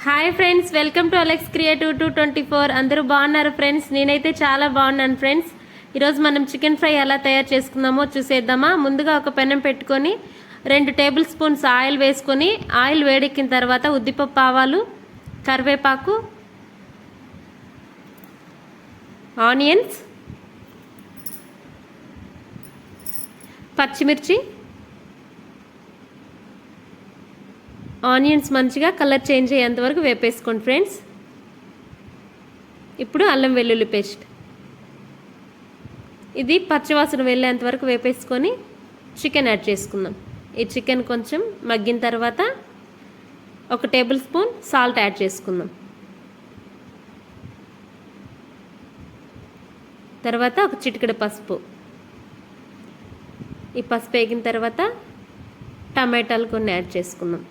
Hi friends welcome to Alex creative two twenty four అందరూ బాగున్నారు friends నేనైతే చాలా బాగున్నాను ఫ్రెండ్స్ ఈరోజు మనం చికెన్ ఫ్రై ఎలా తయారు చేసుకుందామో చూసేద్దామా? ముందుగా ఒక పెనం పెట్టుకొని రెండు టేబుల్ స్పూన్స్ ఆయిల్ వేసుకొని ఆయిల్ వేడెక్కిన తర్వాత ఉద్దిపప్పు ఆవాలు కరివేపాకు ఆనియన్స్ పచ్చిమిర్చి ఆనియన్స్ మంచిగా కలర్ చేంజ్ అయ్యేంత వరకు వేపేసుకోండి ఫ్రెండ్స్. ఇప్పుడు అల్లం వెల్లుల్లి పేస్ట్. ఇది పచ్చివాసన వెళ్ళేంత వరకు వేపేసుకొని చికెన్ యాడ్ చేసుకుందాం. ఈ చికెన్ కొంచెం మగ్గిన తర్వాత ఒక టేబుల్ స్పూన్ సాల్ట్ యాడ్ చేసుకుందాం. తర్వాత ఒక చిటికెడు పసుపు. ఈ పసుపు వేగిన తర్వాత టమాటాలు కొన్ని యాడ్ చేసుకుందాం.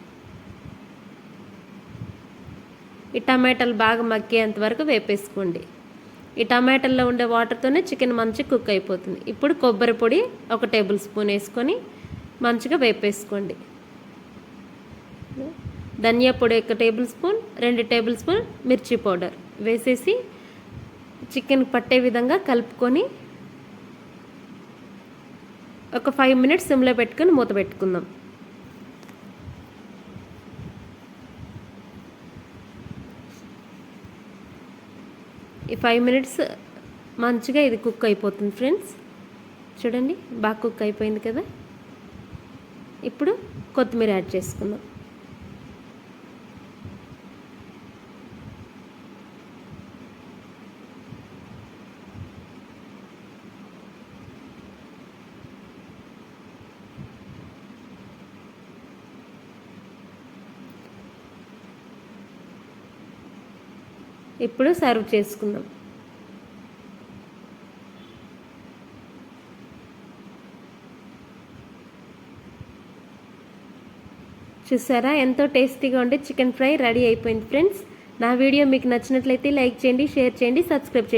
ఈ టమాటాలు బాగా మగ్గేంత వరకు వేపేసుకోండి. ఈ టమాటాల్లో ఉండే వాటర్తోనే చికెన్ మంచిగా కుక్ అయిపోతుంది. ఇప్పుడు కొబ్బరి పొడి ఒక టేబుల్ స్పూన్ వేసుకొని మంచిగా వేపేసుకోండి. ధనియా పొడి ఒక టేబుల్ స్పూన్ రెండు టేబుల్ స్పూన్ మిర్చి పౌడర్ వేసేసి చికెన్ పట్టే విధంగా కలుపుకొని ఒక ఫైవ్ మినిట్స్ సిమ్లో పెట్టుకొని మూత పెట్టుకుందాం. ఈ ఫైవ్ మినిట్స్ మంచిగా ఇది కుక్ అయిపోతుంది ఫ్రెండ్స్ చూడండి బాగా కుక్ అయిపోయింది కదా? ఇప్పుడు కొత్తిమీర యాడ్ చేసుకుందాం. ఇప్పుడు సర్వ్ చేసుకుందాం. చూసారా? ఎంతో టేస్టీగా ఉండే చికెన్ ఫ్రై రెడీ అయిపోయింది ఫ్రెండ్స్. నా వీడియో మీకు నచ్చినట్లయితే లైక్ చేయండి షేర్ చేయండి సబ్స్క్రైబ్ చేయండి.